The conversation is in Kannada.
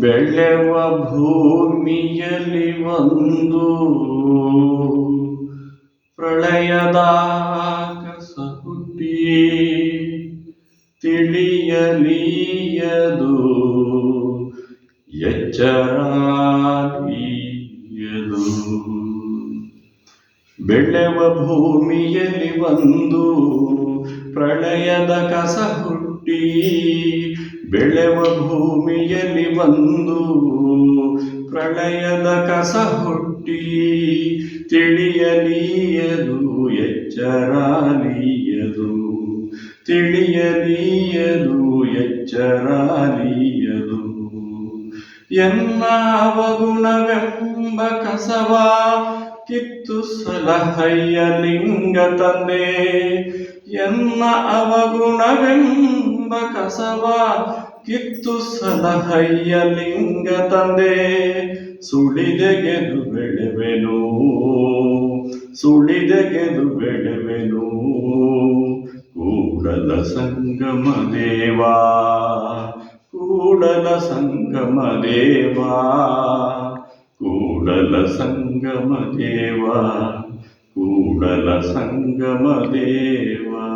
ಬೆಳೆವ ಭೂಮಿಯಲ್ಲಿ ಒಂದು ಪ್ರಳಯದ ಕಸ ಹುಟ್ಟಿ ತಿಳಿಯಲಿಯದು ಎಚ್ಚರಾಲಿಯದು ಬೆಳೆವ ಭೂಮಿಯಲ್ಲಿ ಒಂದು ಪ್ರಳಯದ ಕಸ ಹುಟ್ಟಿ ಬೆಳೆವ ಭೂಮಿಯಲ್ಲಿ ಬಂದು ಪ್ರಳಯದ ಕಸ ಹುಟ್ಟಿ ತಿಳಿಯಲೀಯದು ಎಚ್ಚರಾಲಿಯದು ತಿಳಿಯಲೀಯದು ಎಚ್ಚರಾಲಿಯದು ಎನ್ನ ಅವಗುಣವೆಂಬ ಕಸವ ಕಿತ್ತು ಸಲಹಯ್ಯ ಲಿಂಗ ತಂದೆ. ಎನ್ನ ಅವಗುಣವೆಂಬ ಕಸವ ಕಿತ್ತು ಸಲಹಯ್ಯ ಲಿಂಗ ತಂದೆ. ಸುಳಿದೆಗೆದು ಬೆಳೆವೆನು ಸುಳಿದೆಗೆದು ಬೆಳೆವೆನು. ಕೂಡಲ ಸಂಗಮ ದೇವಾ, ಕೂಡಲ ಸಂಗಮ ದೇವಾ. ಕೂಡಲ ಸಂಗಮ ದೇವಾ, ಕೂಡಲ ಸಂಗಮ ದೇವಾ.